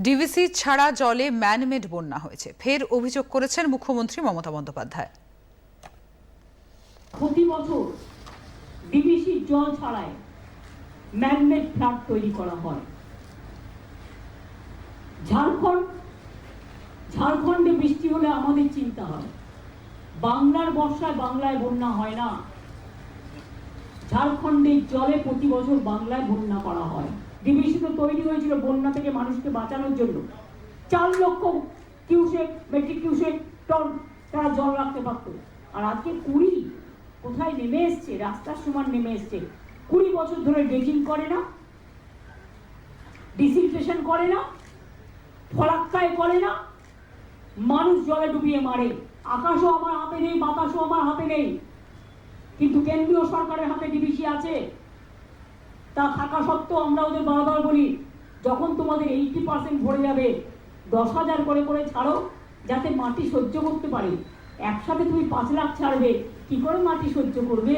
DVC ছাড়া জলে man-made বন্যা হয়েছে। ফের অভিযোগ করেছেন মুখ্যমন্ত্রী মমতা বন্দ্যোপাধ্যায়। প্রতি বছর ডিবিসির জল ছাড়াই ম্যানমেড ফ্ল্যাট তৈরি করা হয়। ঝাড়খণ্ড, ঝাড়খণ্ডে বৃষ্টি হলে আমাদের চিন্তা হয়। বাংলার বর্ষায় বাংলায় বন্যা হয় না। ঝাড়খণ্ডের জলে প্রতি বছর বাংলায় বন্যা করা হয়। ডিবিসি তো তৈরি হয়েছিল বন্যা থেকে মানুষকে বাঁচানোর জন্য। চার লক্ষ কিউসেক, মেট্রিক কিউসেক টন তারা জল রাখতে পারতো। আর আজকে কুড়ি কোথায় নেমে এসছে? রাস্তার সমান নেমে এসছে। কুড়ি বছর ধরে ড্রেজিং করে না, ডিসিলটেশন করে না, ফলাক্কায় করে না, মানুষ জলে ডুবিয়ে মারে। আকাশও আমার হাতে নেই, বাতাসও আমার হাতে নেই। কিন্তু কেন্দ্রীয় সরকারের হাতে ডিবিসি আছে। তা থাকা সত্ত্বেও আমরা ওদের বারবার বলি, যখন তোমাদের এইটি পার্সেন্ট ভরে যাবে, দশ হাজার করে করে ছাড়ো, যাতে মাটি সহ্য করতে পারে। একসাথে তুমি পাঁচ লাখ ছাড়বে, কি করে মাটি সহ্য করবে?